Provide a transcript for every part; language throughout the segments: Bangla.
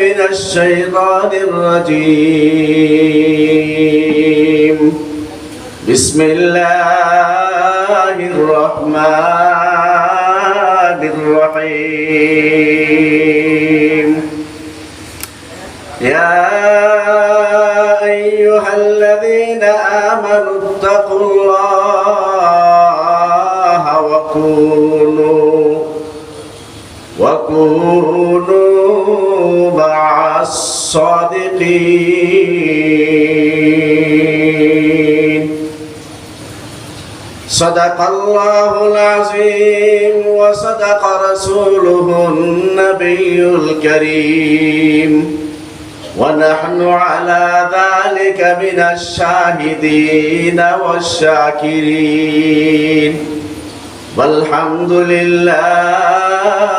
من الشيطان الرجيم. بسم الله الرحمن الرحيم. يا أيها الذين آمنوا اتقوا الله وكونوا وكونوا الصادقين صدق الله العظيم وصدق رسوله النبي الكريم ونحن على ذلك من الشاهدين والشاكرين والحمد لله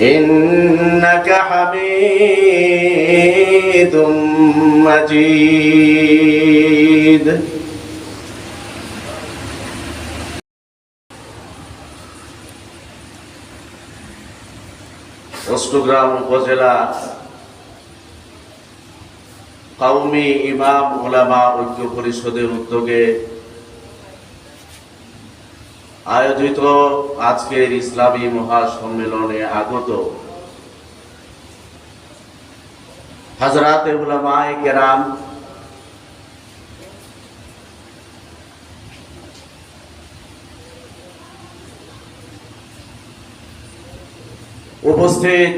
إنك حميد مجيد অষ্টগ্রাম উপজেলা কওমি ইমাম ওলামা ঐক্য পরিষদের উদ্যোগে আয়োজিত আজকের ইসলামী মহাসম্মেলনে আগত হাজরাতে উলামায়ে কেরাম উপস্থিত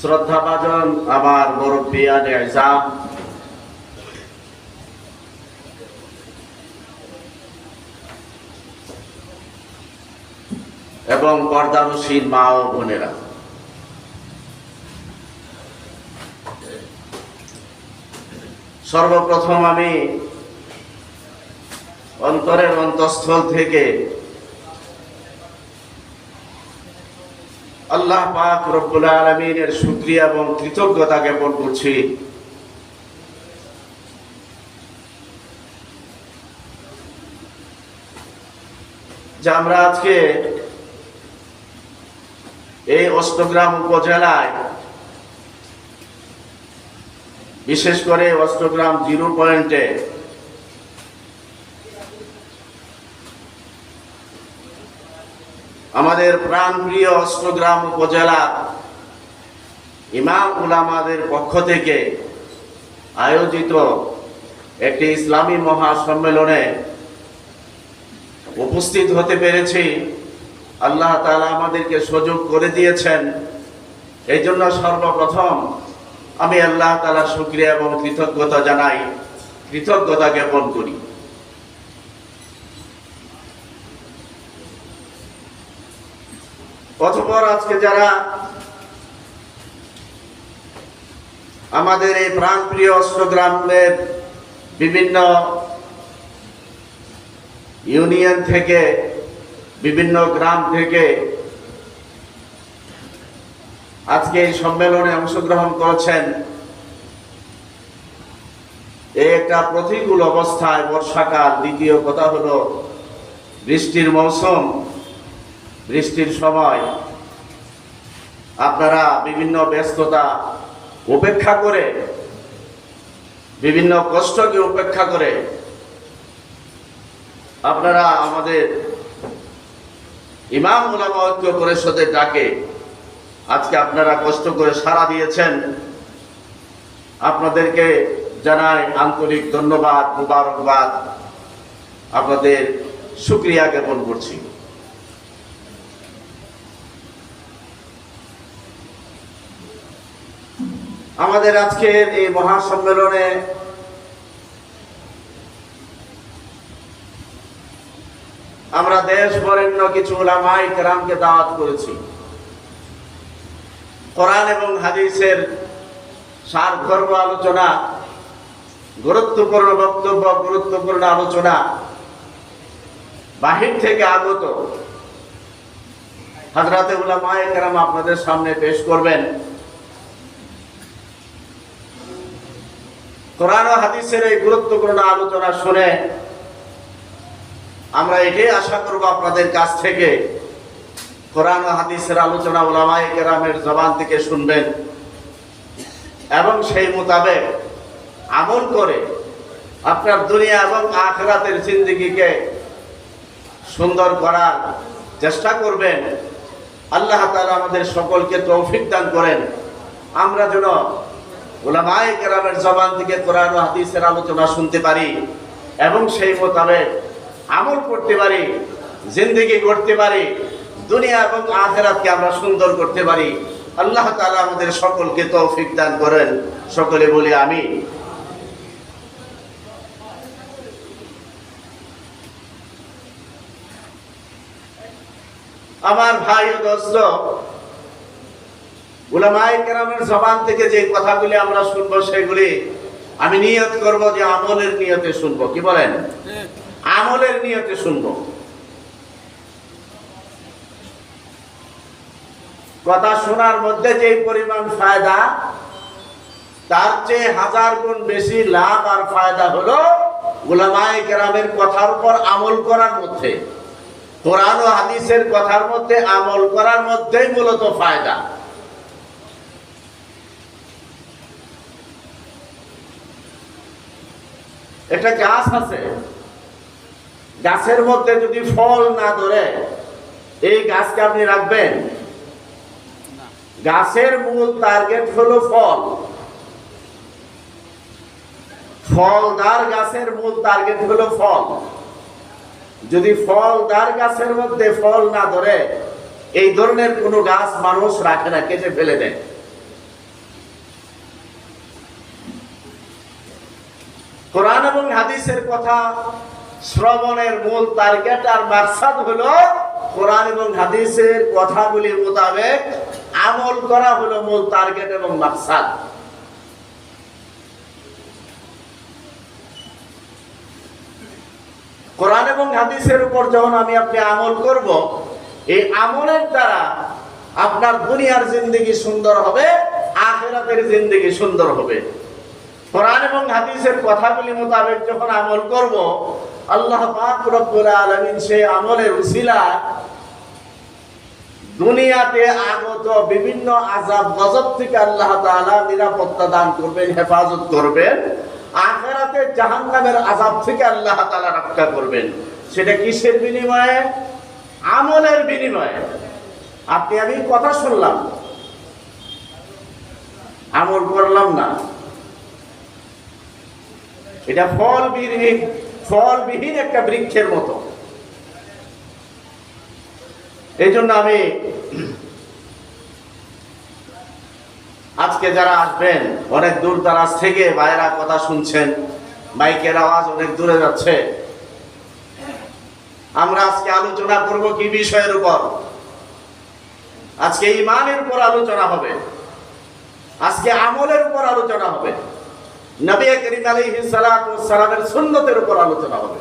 শ্রদ্ধাভাজন আমার মুরব্বিয়ান এজাম এবং পর্দানুসীন মা ও বোনেরা। সর্বপ্রথম আমি অন্তরের অন্তঃস্থল থেকে আল্লাহ পাক রব্বুল আলমিনের শুক্রিয়া এবং কৃতজ্ঞতা জ্ঞাপন করছি। যে আমরা আজকে এই অষ্টগ্রাম উপজেলায়, বিশেষ করে অষ্টগ্রাম জিরো পয়েন্টে, আমাদের প্রাণপ্রিয় অষ্টগ্রাম উপজেলা ইমাম উলামাদের পক্ষ থেকে আয়োজিত একটি ইসলামী মহাসম্মেলনে উপস্থিত হতে পেরেছি। আল্লাহ তালা আমাদেরকে সুযোগ করে দিয়েছেন। এই জন্য সর্বপ্রথম আমি আল্লাহ তাআলার শুকরিয়া এবং কৃতজ্ঞতা জানাই। কৃতজ্ঞতা জ্ঞাপন করি। অতপর আজকে যারা আমাদের এই প্রাণপ্রিয় অষ্টগ্রামের বিভিন্ন ইউনিয়ন থেকে বিভিন্ন গ্রাম থেকে আজকে এই সম্মেলনে অংশগ্রহণ করেছেন। এই একটা প্রতিকূল অবস্থায় বর্ষাকাল। দ্বিতীয় কথা হলো, বৃষ্টির মৌসুম, বৃষ্টির সময়। আপনারা বিভিন্ন ব্যস্ততা উপেক্ষা করে, বিভিন্ন কষ্টকে উপেক্ষা করে, আপনারা আমাদের ইমাম উলামা ঐক্য পরিষদের ডাকে, আজকে আপনারা কষ্ট করে সাড়া দিয়েছেন। আপনাদেরকে জানাই আন্তরিক ধন্যবাদ, মুবারকবাদ। আপনাদের সুক্রিয়া জ্ঞাপন করছি। আমাদের আজকের এই মহাসম্মেলনে আমরা দেশ বরেণ্য কিছু ওলামাই কেরামকে দাওয়াত করেছি। কোরআন এবং হাদিসের সার ধর্ম আলোচনা, গুরুত্বপূর্ণ বক্তব্য, গুরুত্বপূর্ণ আলোচনা বাহির থেকে আগত। হাজরাতে উলামায়ে কেরাম আপনাদের সামনে পেশ করবেন। কোরআন হাদিসের এই গুরুত্বপূর্ণ আলোচনা শুনে আমরা এটাই আশা করব আপনাদের কাছ থেকে। কোরআন হাদিসের আলোচনা ওলামায়ে কেরামের জবান থেকে শুনবেন। এবং সেই মোতাবেক আমল করে আপনার দুনিয়া এবং আখরাতের জিন্দগিকে সুন্দর করার চেষ্টা করবেন। আল্লাহ তাআলা আমাদের সকলকে তৌফিক দান করেন। আমরা যেন ওলামায়ে কেরামের জবান থেকে কোরআন হাদিসের আলোচনা শুনতে পারি। এবং সেই মোতাবেক আমল করতে পারি, জিন্দগি করতে পারি, দুনিয়া এবং আখেরাতকে আমরা সুন্দর করতে পারি। আল্লাহ তাআলা আমাদের সকলকে তৌফিক দান করেন। সকলে বলি আমি আমার ভাই ও কেরামের জবান থেকে যে কথাগুলি আমরা শুনব সেগুলি আমি নিয়ত করব যে আমলের নিয়তে শুনব। কি বলেন? আমলের নিয়তে শুনব কথা শোনার মধ্যে যে পরিমাণ ফায়দা, তার চেয়ে হাজার গুণ বেশি লাভ আর ফায়দা হলো উলামায়ে কেরামের কথার উপর আমল করার মধ্যে। কোরআন ও হাদিসের কথার মধ্যে আমল করার মধ্যেই মূলত ফায়দা। একটা গাছ আছে? গাছের মধ্যে যদি ফল না ধরে এই গাছকে আপনি রাখবেন? গাছের মূল টার্গেট হলো ফল। ফলদার গাছের মূল টার্গেট হলো ফল। যদি ফলদার গাছের মধ্যে ফল না ধরে এই ধরনের কোনো গাছ মানুষ রাখে না কেটে ফেলে দেয়। কোরআন এবং হাদিসের কথা শ্রবণের মূল টার্গেট আর মাকসাদ হলো কোরআন এবং হাদিসের কথাগুলির মোতাবেক আমল করা হলো মূল টার্গেট এবং মাকসাদ। কোরআন এবং হাদিসের উপর যখন আমি আপনি আমল করব, এই আমলের দ্বারা আপনার দুনিয়ার জিন্দগি সুন্দর হবে, আখেরাতের জিন্দগি সুন্দর হবে। কোরআন এবং হাদিসের কথাগুলি মোতাবেক যখন আমল করব আল্লাহ পাক রব্বুল আলামিন সেই আমলের উসিলা দুনিয়াতে আগত বিভিন্ন আযাব, গজব থেকে আল্লাহ তাআলা নিরাপত্তা দান করবেন, হেফাজত করবেন। আখেরাতে জাহান্নামের আযাব থেকে আল্লাহ তাআলা রক্ষা করবেন। সেটা কিসের বিনিময়ে? আমলের বিনিময়ে। আপনি, আমি কথা শুনলাম। আমল করলাম না। এটা ফলবিহীন ফলবিহীন একটা বৃক্ষের মতো। এই জন্য আমি আজকে যারা আসবেন, অনেক দূর দারাজ থেকে বাইরা কথা শুনছেন, মাইকের আওয়াজ অনেক দূরে যাচ্ছে। আমরা আজকে আলোচনা করব কি বিষয়ের উপর? আজকে ইমানের উপর আলোচনা হবে। আজকে আমলের উপর আলোচনা হবে। নবী করিম আলাইহিস সালাতু সালামের সুন্নতের উপর আলোচনা হবে।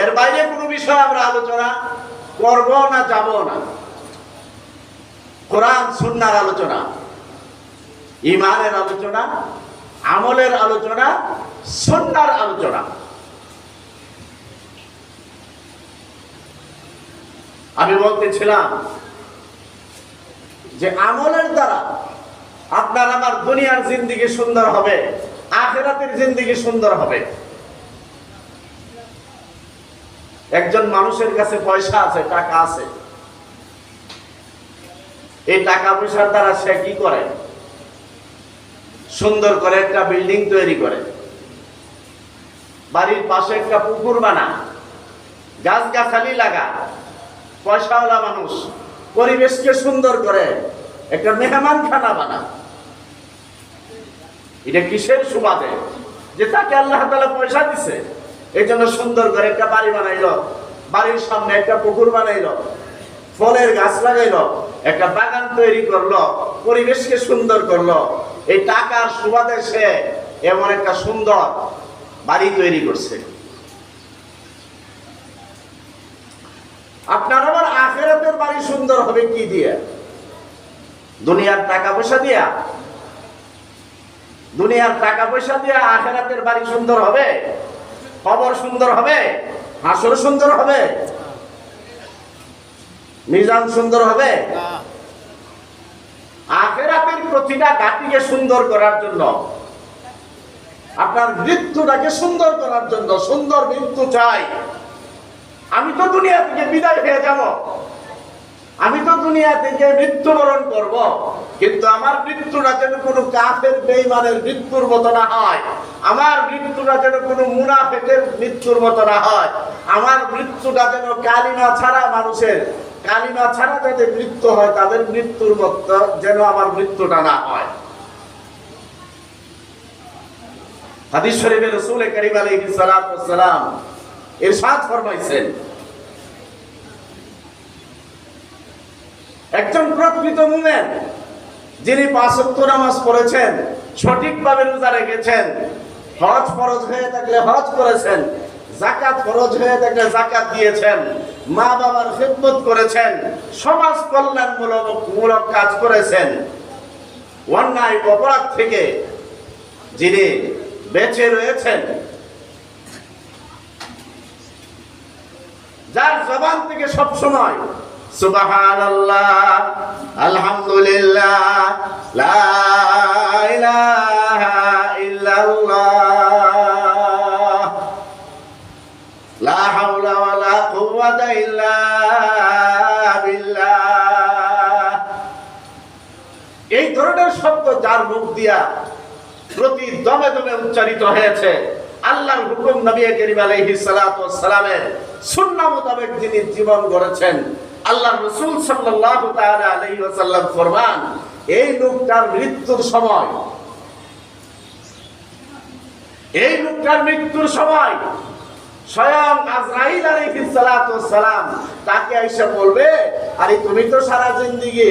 এর বাইরে কোনো বিষয় আমরা আলোচনা করব না যাব না। কোরআন, সুন্নার আলোচনা ইমানের আলোচনা, আমলের আলোচনা, সুন্নার আলোচনা। আমি বলতেছিলাম যে আমলের দ্বারা আপনার আমার দুনিয়ার জিন্দিগি সুন্দর হবে, আখেরাতের জিন্দিগি সুন্দর হবে। একজন মানুষের কাছে পয়সা আছে, টাকা আছে। এই টাকা পয়সার দ্বারা সে কি করে? সুন্দর করে একটা বিল্ডিং তৈরি করে। বাড়ির পাশে একটা পুকুর বানা গাছ গাছালি লাগা পয়সাওয়ালা মানুষ, পরিবেশকে সুন্দর করে একটা মেহমান খানা বানা। এটা কিসের সুবাদে? যে তাকে আল্লাহ তালা পয়সা দিছে এই জন্য সুন্দর করে একটা বাড়ি বানাইল। বাড়ির সামনে একটা পুকুর বানাইল, ফলের গাছ লাগাইল, একটা বাগান তৈরি করল, পরিবেশকে সুন্দর করল। এই টাকার সুবাদে সে এমন একটা সুন্দর বাড়ি তৈরি করছে। আপনার আবার আখেরাতের বাড়ি সুন্দর হবে কি দিয়ে? দুনিয়ার টাকা পয়সা দিয়া। দুনিয়ার টাকা পয়সা দিয়ে আখেরাতের বাড়ি সুন্দর হবে খবর সুন্দর হবে, হাসর সুন্দর হবে, মিজান সুন্দর হবে। আখেরাতের প্রতিটা গাটিকে সুন্দর করার জন্য, আপনার মৃত্যুটাকে সুন্দর করার জন্য, সুন্দর মৃত্যু চাই। আমি তো দুনিয়া থেকে বিদায় হয়ে যাব। আমি তো দুনিয়া থেকে মৃত্যুবরণ করব, কিন্তু আমার মৃত্যুটা যেন কোনো কাফের বেইমানের মৃত্যুর মতো না হয়, আমার মৃত্যুটা যেন কোনো মুনাফেকের মৃত্যুর মতো না হয়, আমার মৃত্যুটা যেন কালিমা ছাড়া মানুষের, কালিমা ছাড়া যাদের মৃত্যু হয়, তাদের মৃত্যুর মতো যেন আমার মৃত্যুটা না হয়। হাদিস শরীফে রাসূল করিম আলাইহিস সালাম ইরশাদ ফরমাইছেন একজন প্রকৃত মুমেন, যিনি পাঁচ ওয়াক্ত নামাজ পড়েছেন, সঠিকভাবে রোজা রেখেছেন, হজ ফরজ হয়ে থাকলে হজ করেছেন জাকাত ফরজ হয়ে থাকলে জাকাত দিয়েছেন মা বাবার খেদমত করেছেন, সমাজ কল্যাণমূলক মূলক কাজ করেছেন। অন্যায় অপরাধ থেকে যিনি বেঁচে রয়েছেন, যার জবান থেকে সব আলহামদুলিল্লাহ, লা ইলাহা ইল্লাল্লাহ, লা হাওলা ওয়ালা কুওয়াতা ইল্লা বিল্লাহ। এই ধরনের শব্দ যার মুখ দিয়া প্রতি দমে দমে উচ্চারিত হয়েছে, আল্লাহর হুকুম নবী করিম আলাইহিস সালাতু ওয়াস সালামের সুন্নাহ মোতাবেক যিনি জীবন গড়েছেন আল্লাহ রসুল সাল্লাল্লাহু ফরমান, এই লোকটার মৃত্যুর সময়, এই লোকটার মৃত্যুর সময় স্বয়ং সালাম তাকে এসে বলবে, আরে তুমি তো সারা জিন্দেগি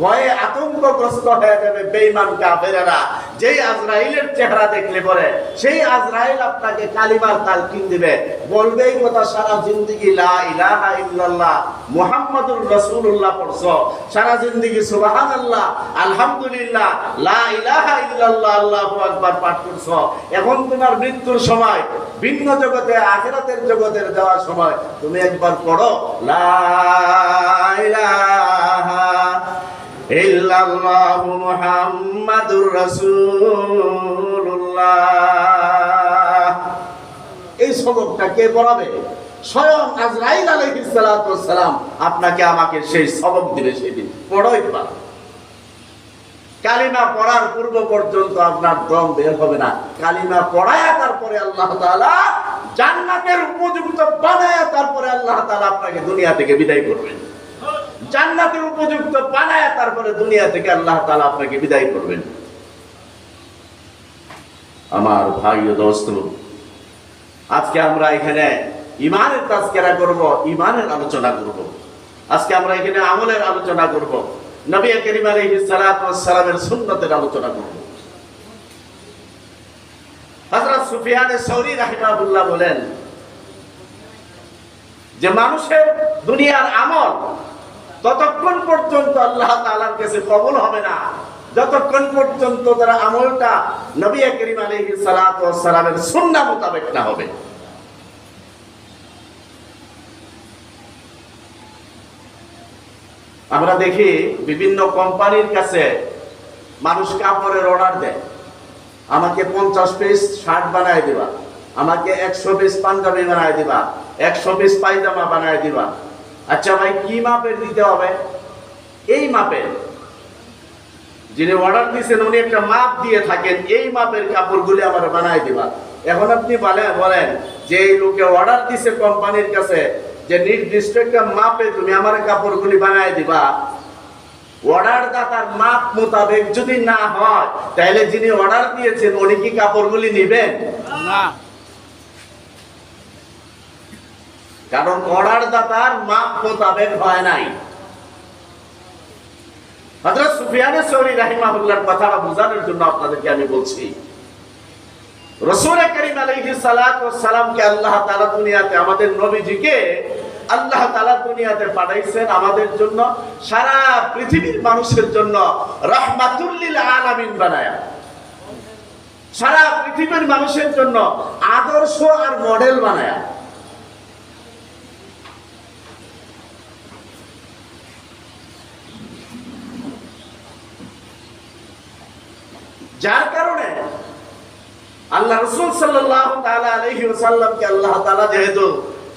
ভয়ে আতঙ্কগ্রস্ত হয়ে যাবে বেঈমান কাফেরেরা। যেই আজরাইলের চেহারা দেখলে পরে, সেই আজরাইল আপনাকে কালিমার তালকিন দিবে। বলবে কথা, সারা জিন্দেগি লা ইলাহা ইল্লাল্লাহ, মুহাম্মাদুর রাসূলুল্লাহ পড়ছো। সারা জিন্দেগি সুবহানাল্লাহ, আলহামদুলিল্লাহ, লা ইলাহা ইল্লাল্লাহ, আল্লাহু আকবার পাঠ করছ। এখন তোমার মৃত্যুর সময়, ভিন্ন জগতে, আখিরাতের জগতের যাওয়ার সময়, তুমি একবার পড়ো, লা ইলাহা ইল্লাল্লাহু মুহাম্মাদুর রাসূলুল্লাহ। এই সবকটা কে পড়াবে? স্বয়ং আজরাইল আলাইহিস সালাতু সালাম আপনাকে আমাকে সেই সবক দিবে সেদিন। পড়োই বা কালিমা পড়ার পূর্ব পর্যন্ত আপনার দম বের হবে না। কালিমা পড়ায়া তারপরে আল্লাহ তাআলা জান্নাতের উপযুক্ত বানায়া তারপরে আল্লাহ তাআলা আপনাকে দুনিয়া থেকে বিদায় করবেন জান্নাতের উপযুক্ত বানায়া তারপরে দুনিয়া থেকে আল্লাহ তাআলা আপনাকে বিদায় করবেন। আমার ভাই ও দোস্ত, আজকে আমরা এখানে ইমানের তাজকেরা করব ইমানের আলোচনা করব। আজকে আমরা এখানে আমলের আলোচনা করব। নবী করিম আলাইহিস সালামের সুন্নতের আলোচনা করব। হযরত সুফিয়ান সৌরি রাহিমাহুল্লাহ বলেন যে, মানুষের দুনিয়ার আমল ততক্ষণ পর্যন্ত আল্লাহ তাআলার কাছে কবুল হবে না, যতক্ষণ পর্যন্ত তারা আমলটা নবী করিম আলহি সালামের সুন্না মোতাবেক না হবে। আমরা দেখি বিভিন্ন কোম্পানির কাছে মানুষ কাপড়ের অর্ডার দেয়, আমাকে পঞ্চাশ পিস শার্ট বানায় দিবা, আমাকে একশো পিস পাঞ্জাবি বানায় দিবা, একশো পিস পায়জামা বানায় দিবা। আচ্ছা ভাই, কি মাপের দিতে হবে? এই মাপের। যিনি অর্ডার দিয়েছেন উনি একটা মাপ দিয়ে থাকেন, এই মাপের কাপড়গুলি আমার বানায় দিবা। এখন আপনি বলেন যে এই লোকে অর্ডার দিছে কোম্পানির কাছে, যে নির্দিষ্ট একটা মাপে তুমি আমার কাপড়গুলি বানায় দিবা। অর্ডার দাতার মাপ মোতাবেক যদি না হয়, তাহলে যিনি অর্ডার দিয়েছেন, উনি কি কাপড়গুলি নেবেন? না। কারণ অর্ডার দাতার মাপ মোতাবেক হয় নাই। হযরত সুফিয়ানে সৌরি রাহিমাহুল্লাহর কথাটা বোঝানোর জন্য আপনাদেরকে আমি বলছি, রসুল করিম ওয়াস সালামকে আল্লাহ তাআলা দুনিয়াতে, আমাদের নবীজিকে আল্লাহ তাআলা দুনিয়াতে পাঠাইছেন আমাদের জন্য, সারা পৃথিবীর মানুষের জন্য রাহমাতুল লিল আলামিন বানায়া। সারা পৃথিবীর মানুষের জন্য আদর্শ আর মডেল বানায়া। যার কারণে আল্লাহ রসুল সাল্লাহ আল্লাহ তাআলা যেহেতু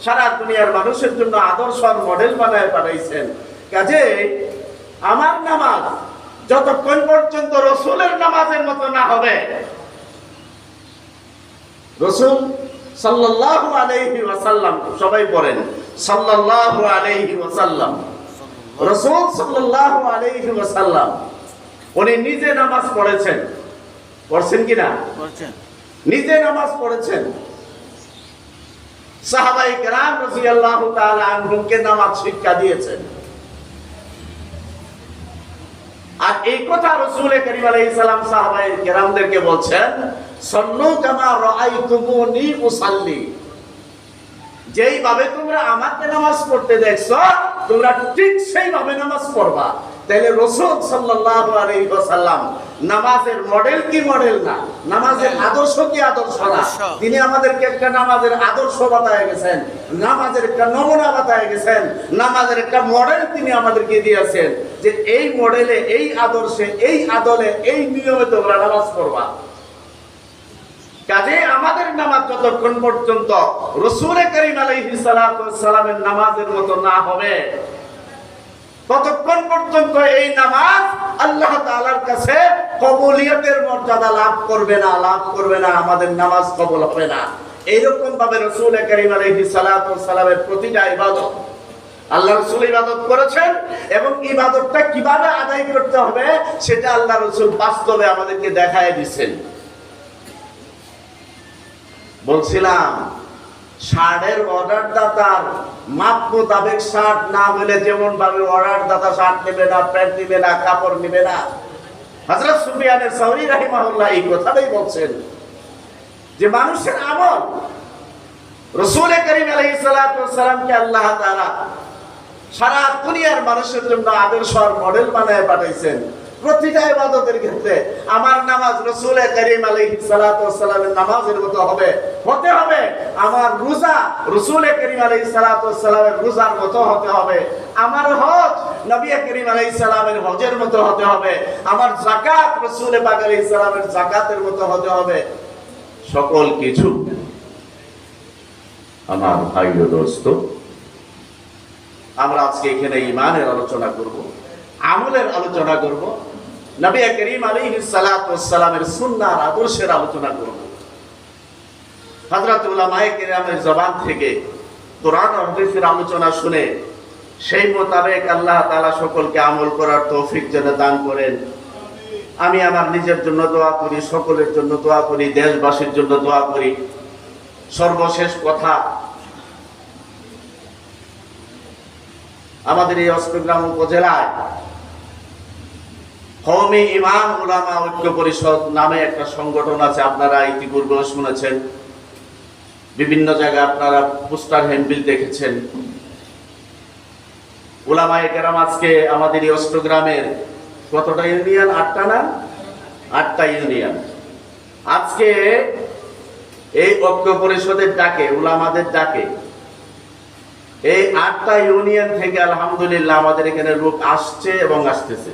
সারা দুনিয়ার মানুষের জন্য আদর্শ আর মডেল বানায় পাঠাইছেন কাজে আমার নামাজ যতক্ষণ পর্যন্ত রসুলের নামাজের মতো না হবে, রসুল সাল্লাল্লাহু আলাইহি ওয়াসাল্লাম, সবাই পড়েন, সাল্লাল্লাহু আলাইহি ওয়াসাল্লাম, রসুল সাল্লাল্লাহু আলাইহি ওয়াসাল্লাম, উনি নিজে নামাজ পড়েছেন। পড়ছেন কিনা? নিজে নামাজ পড়েছেন। সাহাবাই কেরাম রাদিয়াল্লাহু তাআলা আনহুকে নামাজ শিক্ষা দিয়েছেন। আর এই কথা রাসূল করিম আলাইহিস সালাম সাহাবাই কেরামদেরকে বলছেন কামা উসাল্লি। যেইভাবে তোমরা আমাকে নামাজ পড়তে দেখছ তোমরা ঠিক সেইভাবে নামাজ পড়বা। তাইলে রসুল নামাজের মডেল কি মডেল না? নামাজের আদর্শ কি আদর্শ না? তিনি আমাদেরকে একটা নামাজের আদর্শ বাতায় গেছেন নামাজের একটা নমুনা বাতায় গেছেন নামাজের একটা মডেল তিনি আমাদেরকে দিয়েছেন যে এই মডেলে এই আদর্শে এই আদলে এই নিয়মে তোমরা নামাজ পড়বা। কাজে আমাদের নামাজ যতক্ষণ পর্যন্ত রসুল করিম সালামের নামাজের মতো না হবে ততক্ষণ পর্যন্ত এই নামাজ আল্লাহ তাআলার কাছে কবুলিয়তের মর্যাদা লাভ করবে না, লাভ করবে না, আমাদের নামাজ কবুল হবে না। এইরকম ভাবে রসুল করিম আলাইহিস সালামের প্রতিটা ইবাদত আল্লাহ রসুল ইবাদত করেছেন এবং ইবাদতটা কীভাবে আদায় করতে হবে সেটা আল্লাহ রসুল বাস্তবে আমাদেরকে দেখায় দিচ্ছেন। বলছিলাম শার্টের অর্ডার দাতার মাপ মোতাবেক শার্ট না হলে যেমন ভাবে অর্ডার দাতা শার্ট নেবে না, প্যান্ট নেবে না, কাপড় নেবে না। হযরত সুফিয়ানের সাউরি রাহিমাহুল্লাহ এই কথাটাই বলছেন যে মানুষের আমল রসুল করিম আলাইহিস সালাতু ওয়াস সালামকে আল্লাহ তাআলা সারা দুনিয়ার মানুষের জন্য আদর্শ আর মডেল বানায় পাঠাইছেন। প্রতিটা ইবাদতের ক্ষেত্রে আমার নামাজ রসুল করিম আলাইহিস সালাতু ওয়াস সালামের নামাজের মতো হবে। হতে হবে। আমার রোজা, রসুল করিম আলাইহিস সালাতু ওয়াস সালামের রোজার মতো হতে হবে। আমার হজ, নবী করিম আলাইহিস সালামের হজের মতো হতে হবে। আমার যাকাত, রসুল পাক আলাইহিস সালামের যাকাতের মতো হতে হবে। সকল কিছু আমার ভাই দোস্ত, আমরা আজকে এখানে ইমানের আলোচনা করব, আমলের আলোচনা করব, নবী করিম আলাইহিস সালাতু ওয়াস সালামের সুন্নাহর আদর্শের আলোচনা করব। উলামায়ে জবান থেকে কোরআন হাদিসের আলোচনা শুনে সেই মোতাবেক আল্লাহ তাআলা সকলকে আমল করার তৌফিক যেন দান করেন। আমি আমার নিজের জন্য দোয়া করি, সকলের জন্য দোয়া করি, দেশবাসীর জন্য দোয়া করি। সর্বশেষ কথা, আমাদের এই অষ্টগ্রাম উপজেলায় কওমি ইমাম উলামা ঐক্য পরিষদ নামে একটা সংগঠন আছে, আপনারা ইতিপূর্বে শুনেছেন। বিভিন্ন জায়গায় আপনারা পোস্টার, হ্যান্ডবিল দেখেছেন। উলামায়ে কেরাম আজকে আমাদের এই অষ্টগ্রামের কতটা ইউনিয়ন? আটটা না? আটটা ইউনিয়ন। আজকে এই ঐক্য পরিষদের ডাকে উলামাদের ডাকে, এই আটটা ইউনিয়ন থেকে আলহামদুলিল্লাহ আমাদের এখানে লোক আসছে এবং আসতেছে।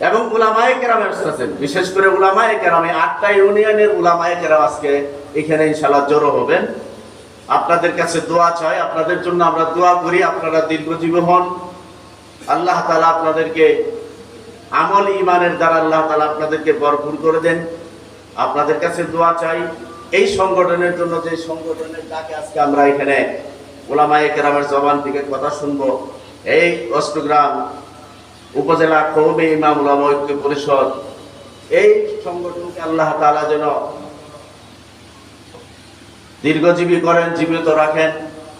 এবং উলামায়ে কেরাম আসতেছেন। বিশেষ করে উলামায়ে কেরাম আটটা ইউনিয়নের উলামায়ে কেরাম আজকে এখানে ইনশাল্লাহ জড়ো হবেন। আপনাদের কাছে দোয়া চাই, আপনাদের জন্য আমরা দোয়া করি, আপনারা দীর্ঘজীবী হন আল্লাহ তালা আপনাদেরকে আমল ইমানের দ্বারা আল্লাহ তালা আপনাদেরকে ভরপুর করে দেন। আপনাদের কাছে দোয়া চাই, এই সংগঠনের জন্য যে সংগঠনের ডাকে আজকে আমরা এখানে ওলামায়ে কেরামের জবান থেকে কথা শুনব, এই অষ্টগ্রাম উপজেলা কৌমে ইমাম ঐক্য পরিষদ। এই সংগঠনকে আল্লাহ তাআলা যেন দীর্ঘজীবী করেন, জীবিত রাখেন।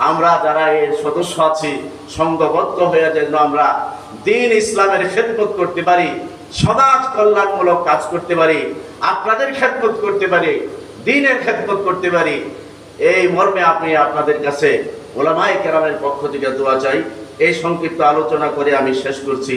আমরা যারা এর সদস্য আছি, সংঘবদ্ধ হয়ে যেন আমরা দিন ইসলামের খেদমত করতে পারি, সমাজ কল্যাণমূলক কাজ করতে পারি, আপনাদের খেদমত করতে পারি, দিনের খেদমত করতে পারি, এই মর্মে আপনি আপনাদের কাছে ওলামায়ে কেরামের পক্ষ থেকে দোয়া চাই। এই সংক্ষিপ্ত আলোচনা করে আমি শেষ করছি।